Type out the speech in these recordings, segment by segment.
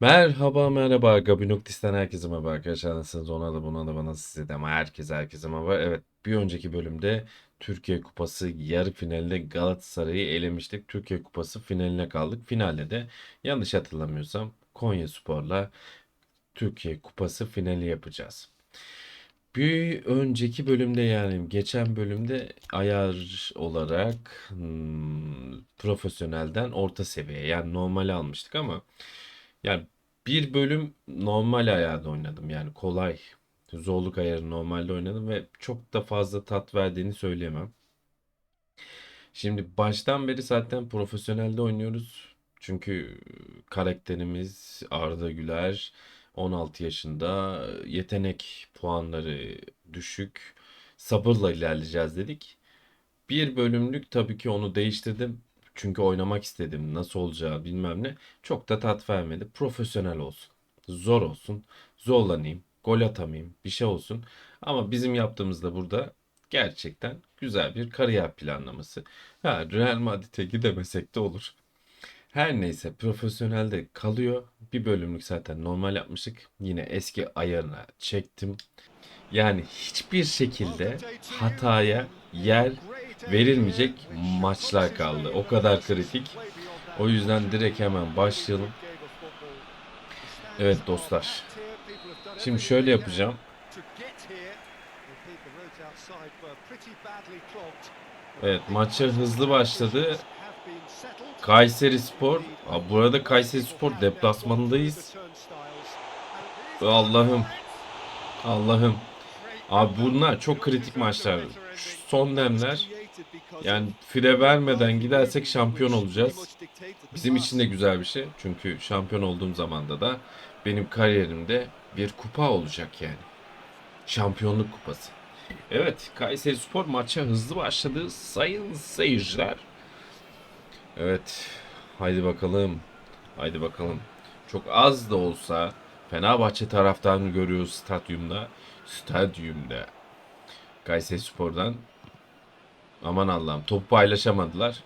Merhaba merhaba Gabinoktis'ten herkese merhaba arkadaşlar nasılsınız ona da buna da bana size de ama herkese herkese merhaba. Evet bir önceki bölümde Türkiye Kupası yarı finalinde Galatasaray'ı elemiştik. Türkiye Kupası finaline kaldık. Finalde de yanlış hatırlamıyorsam Konyaspor'la Türkiye Kupası finali yapacağız. Bir önceki bölümde yani geçen bölümde ayar olarak hmm, profesyonelden orta seviye yani normali almıştık ama yani bir bölüm normal ayarda oynadım. Yani kolay zorluk ayarı normalde oynadım ve çok da fazla tat verdiğini söyleyemem. Şimdi baştan beri zaten profesyonelde oynuyoruz. Çünkü karakterimiz Arda Güler 16 yaşında yetenek puanları düşük. Sabırla ilerleyeceğiz dedik. Bir bölümlük tabii ki onu değiştirdim. Çünkü oynamak istedim. Nasıl olacağı bilmem ne. Çok da tat vermedi. Profesyonel olsun. Zor olsun. Zorlanayım. Gol atamayayım. Bir şey olsun. Ama bizim yaptığımızda burada gerçekten güzel bir kariyer planlaması. Ha, Real Madrid'e gidemesek de olur. Her neyse profesyonelde kalıyor. Bir bölümlük zaten normal yapmıştık. Yine eski ayarına çektim. Yani hiçbir şekilde hataya yer verilmeyecek maçlar kaldı. O kadar kritik. O yüzden direkt hemen başlayalım. Evet dostlar. Şimdi şöyle yapacağım. Evet maça hızlı başladı. Kayseri Spor. Abi burada Kayseri Spor deplasmanındayız. Allah'ım. Allah'ım. Abi bunlar çok kritik maçlar. Şu son demler yani fire vermeden gidersek şampiyon olacağız. Bizim için de güzel bir şey. Çünkü şampiyon olduğum zamanda da benim kariyerimde bir kupa olacak yani. Şampiyonluk kupası. Evet Kayseri Spor maça hızlı başladı sayın seyirciler. Evet haydi bakalım. Haydi bakalım. Çok az da olsa Fenerbahçe taraftarını görüyoruz stadyumda. Stadyumda. Kayseri Spor'dan Aman Allah'ım topu paylaşamadılar.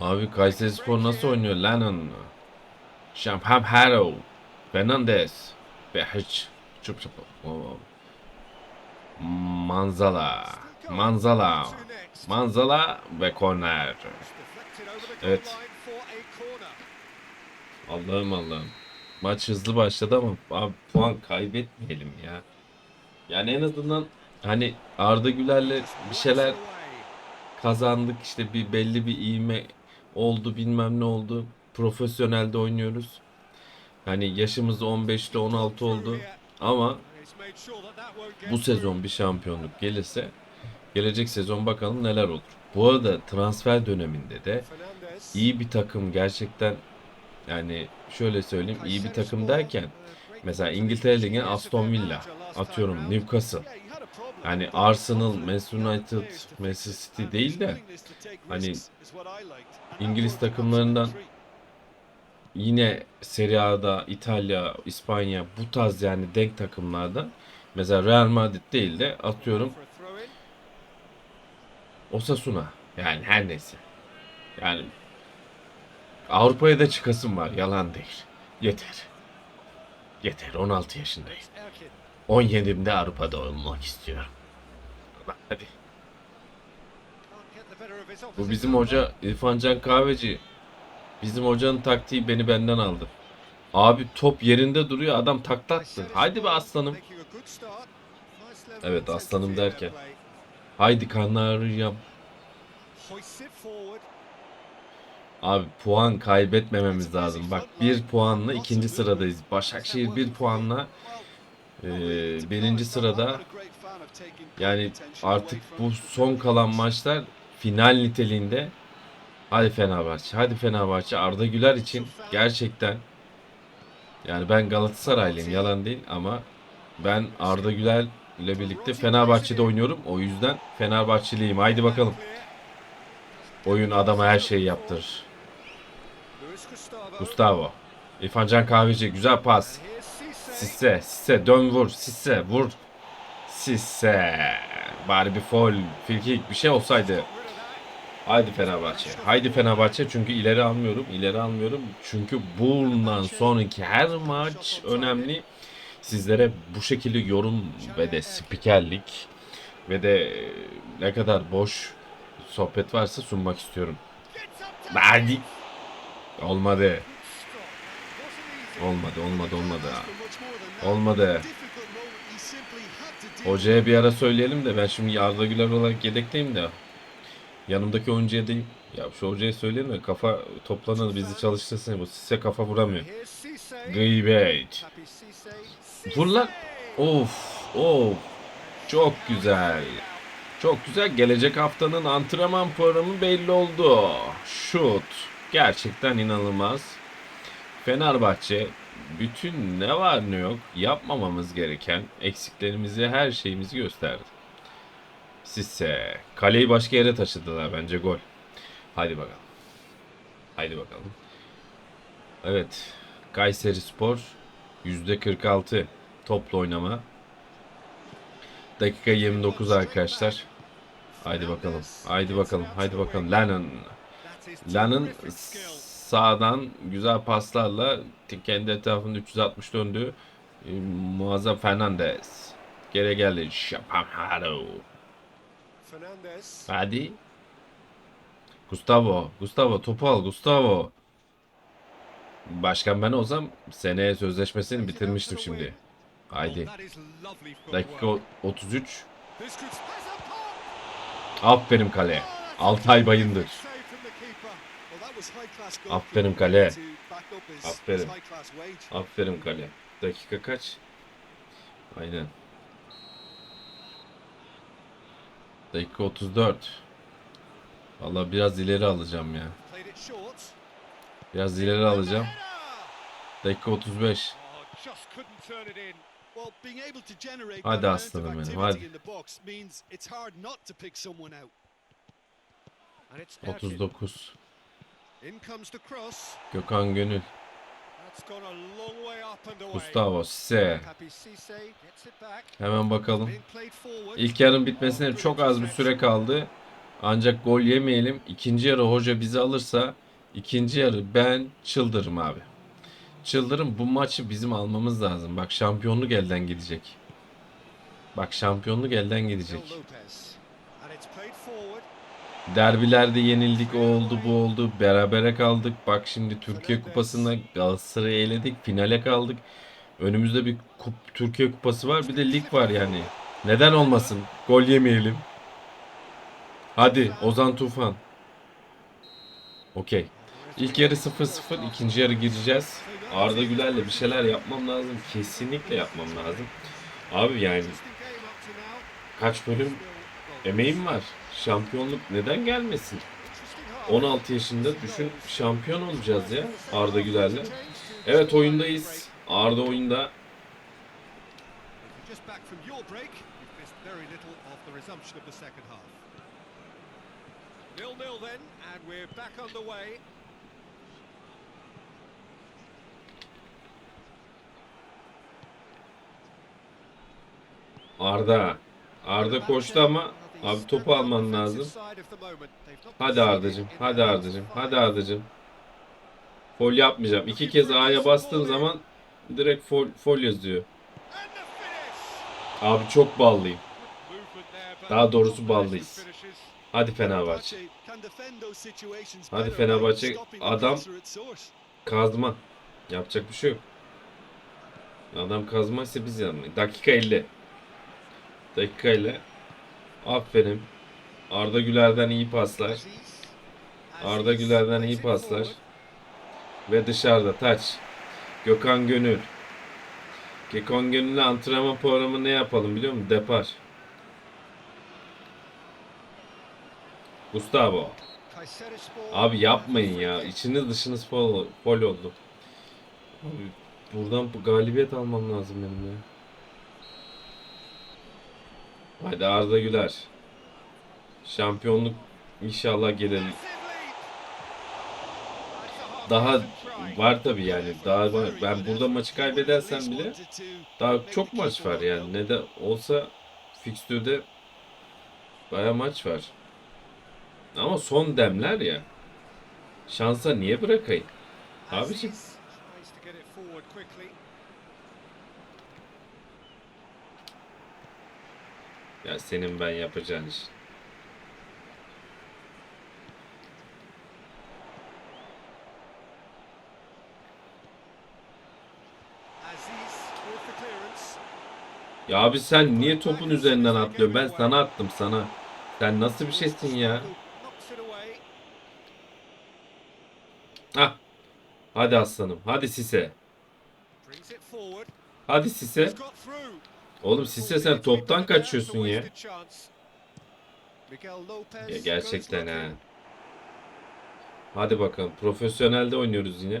Abi Kayseri Spor nasıl oynuyor? Lennon. Şampam Haro. Fernandez. Ve hiç. Çup çup. Manzala. Manzala. Manzala ve korner. Evet. Allah'ım Allah'ım. Maç hızlı başladı ama abi puan kaybetmeyelim ya. Yani en azından hani Arda Güler'le bir şeyler kazandık işte bir belli bir iğme oldu bilmem ne oldu. Profesyonelde oynuyoruz. Hani yaşımız 15 ile 16 oldu ama bu sezon bir şampiyonluk gelirse gelecek sezon bakalım neler olur. Bu arada transfer döneminde de iyi bir takım gerçekten yani şöyle söyleyeyim iyi bir takım derken mesela İngiltere Ligi'ne Aston Villa atıyorum Newcastle yani Arsenal, Manchester United, Manchester City değil de hani İngiliz takımlarından yine Serie A'da İtalya, İspanya bu tarz yani denk takımlarda mesela Real Madrid değil de atıyorum Osasuna yani her neyse. Yani Avrupa'ya da çıkasım var yalan değil. Yeter. Yeter 16 yaşındayım. 17'imde Avrupa'da olmak istiyorum. Hadi. Bu bizim hoca İrfan Can Kahveci. Bizim hocanın taktiği beni benden aldı. Abi top yerinde duruyor adam takla attı. Haydi be aslanım. Evet aslanım derken. Haydi Kanaryam. Abi puan kaybetmememiz lazım. Bak bir puanla ikinci sıradayız. Başakşehir bir puanla e, birinci sırada. Yani artık bu son kalan maçlar final niteliğinde. Hadi Fenerbahçe. Hadi Fenerbahçe. Arda Güler için gerçekten yani ben Galatasaraylıyım yalan değil ama ben Arda Güler ile birlikte Fenerbahçe'de oynuyorum. O yüzden Fenerbahçeliyim. Haydi bakalım. Oyun adama her şeyi yaptırır. Gustavo. İrfan Can Kahveci güzel pas. Sisse, Sisse dön vur. Sisse vur. Sisse. Bari bir foul, free kick bir şey olsaydı. Haydi Fenerbahçe. Haydi Fenerbahçe çünkü ileri almıyorum. ileri almıyorum. Çünkü bundan sonraki her maç önemli. Sizlere bu şekilde yorum ve de spikerlik ve de e, ne kadar boş sohbet varsa sunmak istiyorum. Hadi. Olmadı. Olmadı, olmadı, olmadı. Olmadı. Hocaya bir ara söyleyelim de ben şimdi Arda Güler olarak yedekteyim de yanımdaki oyuncuya diyeyim ya şu hocaya söyleyelim de kafa toplanır bizi çalıştırsın bu size kafa vuramıyor. Gıybet. Vur lan. Of of. Çok güzel. Çok güzel. Gelecek haftanın antrenman programı belli oldu. Şut. Gerçekten inanılmaz. Fenerbahçe bütün ne var ne yok yapmamamız gereken eksiklerimizi her şeyimizi gösterdi. Sisse. Kaleyi başka yere taşıdılar bence gol. Haydi bakalım. Haydi bakalım. Evet. Kayseri Spor %46 toplu oynama. Dakika 29 arkadaşlar. Haydi bakalım. Haydi bakalım. Haydi bakalım. Lennon. Lennon sağdan güzel paslarla kendi etrafında 360 döndü. Ee, Muazzam Fernandez. Geri geldi. Şapamharo. Hadi. Gustavo. Gustavo topu al Gustavo. Başkan ben olsam seneye sözleşmesini bitirmiştim şimdi. Haydi. Dakika 33. Aferin kale. Altay Bayındır. Aferin kale. Aferin. Aferin kale. Dakika kaç? Aynen. Dakika 34. Vallahi biraz ileri alacağım ya. Biraz ileri alacağım. Dakika 35. Hadi aslanım benim hadi. 39. Gökhan Gönül. Gustavo Sisse. Hemen bakalım. İlk yarın bitmesine çok az bir süre kaldı. Ancak gol yemeyelim. İkinci yarı hoca bizi alırsa ikinci yarı ben çıldırırım abi. Çıldırırım. Bu maçı bizim almamız lazım. Bak şampiyonluk elden gidecek. Bak şampiyonluk elden gidecek. Derbilerde yenildik, o oldu, bu oldu. Berabere kaldık. Bak şimdi Türkiye Kupası'nda Galatasaray'ı eledik. Finale kaldık. Önümüzde bir kup, Türkiye Kupası var. Bir de lig var yani. Neden olmasın? Gol yemeyelim. Hadi Ozan Tufan. Okey. İlk yarı 0-0. ikinci yarı gireceğiz. Arda Güler'le bir şeyler yapmam lazım. Kesinlikle yapmam lazım. Abi yani kaç bölüm emeğim var. Şampiyonluk neden gelmesin? 16 yaşında düşün şampiyon olacağız ya Arda Güler'le. Evet oyundayız. Arda oyunda. Arda. Arda koştu ama abi topu alman lazım. Hadi Arda'cım. Hadi Arda'cım. Hadi Arda'cım. Fol yapmayacağım. İki kez A'ya bastığım zaman direkt fol, fol yazıyor. Abi çok ballıyım. Daha doğrusu ballıyız. Hadi Fenerbahçe. Hadi Fenerbahçe. Adam kazma. Yapacak bir şey yok. Adam kazmazsa biz yanmayız. Dakika 50. Dakika 50. Aferin. Arda Güler'den iyi paslar. Arda Güler'den iyi paslar. Ve dışarıda taç. Gökhan Gönül. Gökhan Gönül'le antrenman programı ne yapalım biliyor musun? Depar. Gustavo. Abi yapmayın ya. İçiniz dışınız fol, fol oldu. Abi buradan bu galibiyet almam lazım benim ya. Hadi Arda Güler. Şampiyonluk inşallah gelir. Daha var tabi yani. Daha var. Ben burada maçı kaybedersem bile daha çok maç var yani. Ne de olsa fikstürde baya maç var. Ama son demler ya. Şansa niye bırakayım? Abiciğim. Ya senin ben yapacağın iş. Ya abi sen niye topun üzerinden atlıyorsun? Ben sana attım sana. Sen nasıl bir şeysin ya? Hah. Hadi aslanım. Hadi Sise. Hadi Sise. Oğlum Sise sen toptan kaçıyorsun ya. Ya gerçekten ha. Hadi bakalım. Profesyonelde oynuyoruz yine.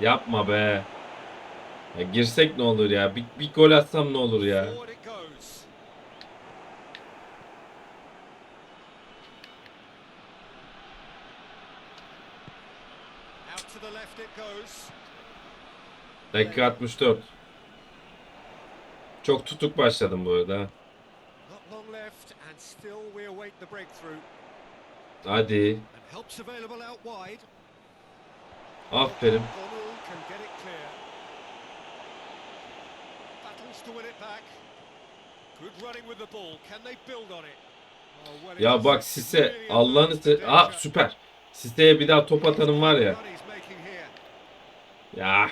Yapma be. Ya girsek ne olur ya? Bir, bir gol atsam ne olur ya? Ball. Can they build on it? Oh, well, it Ya is bak Sise Allah'ını se... Ah süper. Sise'ye bir daha top atanım var ya. Ya.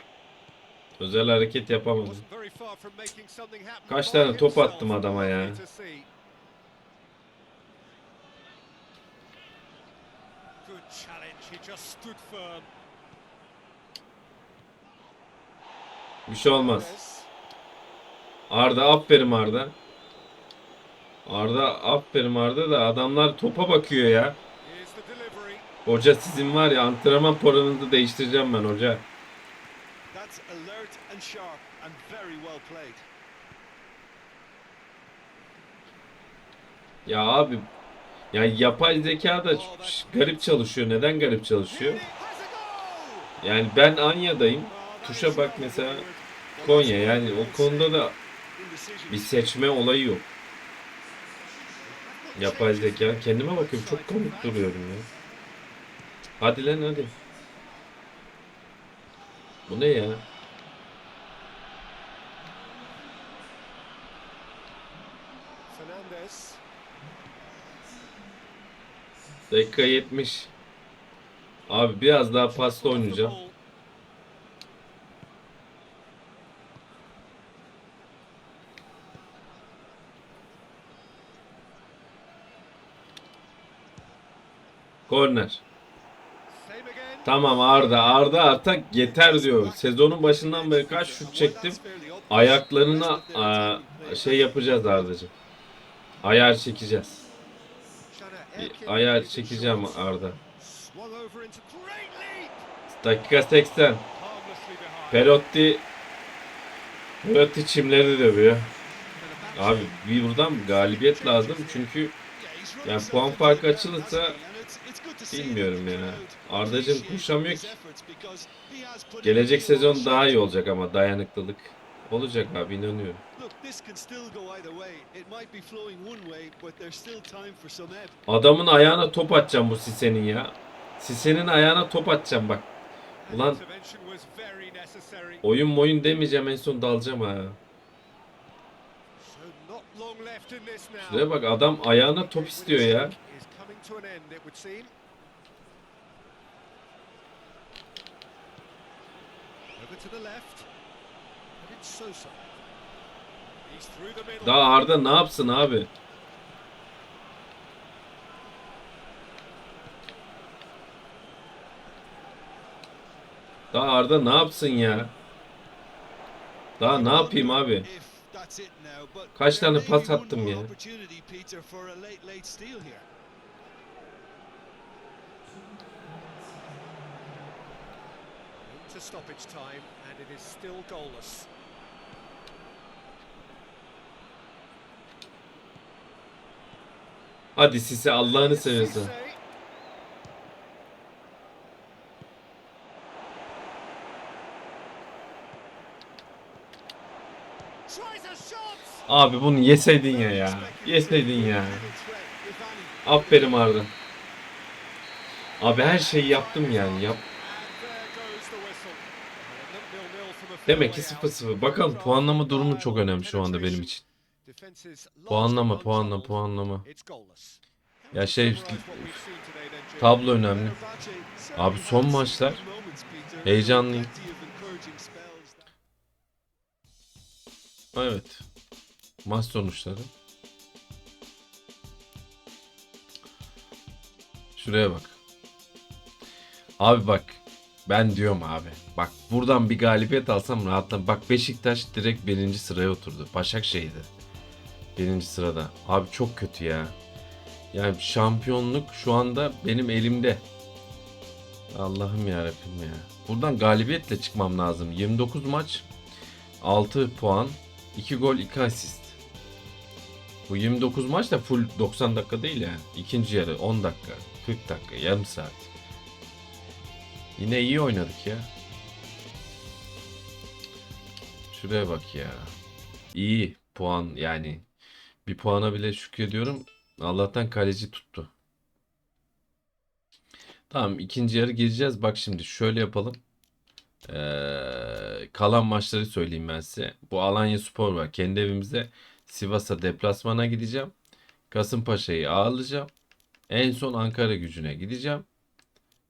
Özel hareket yapamadım. Kaç tane top attım adama ya. Bir şey olmaz. Arda aferin Arda. Arda aferin Arda da adamlar topa bakıyor ya. Hoca sizin var ya antrenman programınızı değiştireceğim ben hoca. That's alert and sharp and very well played. Ya abi ya yapay zeka da garip çalışıyor. Neden garip çalışıyor? Yani ben Anya'dayım. Tuşa bak mesela. Konya yani o konuda da bir seçme olayı yok. Yapay zeka. Kendime bakıyorum çok komik duruyorum ya. Hadi lan hadi. Bu ne ya? Fernandes. Dakika 70. Abi biraz daha pasla oynayacağım. Korner. Tamam Arda. Arda artık yeter diyor. Sezonun başından beri kaç şut çektim. Ayaklarına aa, şey yapacağız Arda'cığım. Ayar çekeceğiz. Ayar çekeceğim. Arda. Dakika 80. Harmlessly behind. Perotti Perotti çimleri dövüyor. A Abi bir buradan galibiyet lazım çünkü yani puan farkı açılırsa bilmiyorum ya. Arda'cığım koşamıyor ki. Gelecek sezon daha iyi olacak ama dayanıklılık. Olacak abi inanıyorum. Adamın ayağına top atacağım bu Sise'nin ya. Sise'nin ayağına top atacağım bak. Ulan oyun moyun demeyeceğim en son dalacağım ha. Şuraya bak adam ayağına top istiyor ya. Daha Arda ne yapsın abi? Daha Arda ne yapsın ya? Daha ne yapayım abi? Kaç tane pas attım ya? stoppage time and it is still goalless. Hadi Sisi Allah'ını seviyorsun. Abi bunu yeseydin ya ya. Yeseydin ya. Aferin Arda. Abi her şeyi yaptım yani. Yap Demek ki fairway out. 0-0. Bakalım puanlama durumu çok önemli şu anda benim için. Puanlama, puanlama, puanlama. Ya şey tablo önemli. Abi son maçlar heyecanlıyım. Evet. Maç sonuçları. Şuraya bak. Abi bak. Ben diyorum abi. Bak buradan bir galibiyet alsam rahatlam. Bak Beşiktaş direkt birinci sıraya oturdu. Başakşehir'de. Birinci sırada. Abi çok kötü ya. Yani şampiyonluk şu anda benim elimde. Allah'ım ya ya. Buradan galibiyetle çıkmam lazım. 29 maç 6 puan 2 gol 2 asist. Bu 29 maç da full 90 dakika değil yani. İkinci yarı 10 dakika, 40 dakika, yarım saat. Yine iyi oynadık ya. Şuraya bak ya. İyi puan yani. Bir puana bile şükrediyorum. Allah'tan kaleci tuttu. Tamam ikinci yarı gireceğiz. Bak şimdi şöyle yapalım. Ee, kalan maçları söyleyeyim ben size. Bu Alanya Spor var. Kendi evimizde Sivas'a deplasmana gideceğim. Kasımpaşa'yı ağırlayacağım. En son Ankara gücüne gideceğim.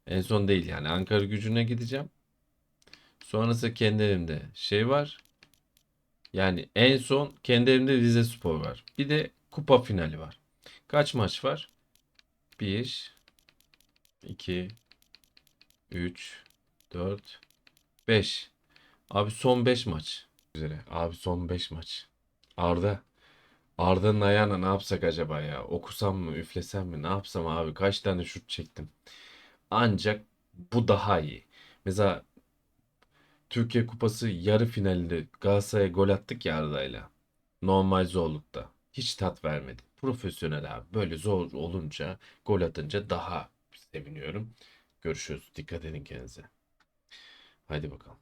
En son değil yani Ankara gücüne gideceğim. Sonrası kendi evimde şey var. Yani en son kendi evimde Rize Spor var. Bir de kupa finali var. Kaç maç var? 1 2 3 4 5 Abi son 5 maç üzere. Abi son 5 maç. Arda. Arda'nın ayağına ne yapsak acaba ya? Okusam mı, üflesem mi? Ne yapsam abi? Kaç tane şut çektim. Ancak bu daha iyi. Mesela Türkiye Kupası yarı finalinde Galatasaray'a gol attık ya Arda'yla. Normal zorlukta. Hiç tat vermedi. Profesyonel abi. Böyle zor olunca, gol atınca daha seviniyorum. Görüşürüz. Dikkat edin kendinize. Haydi bakalım.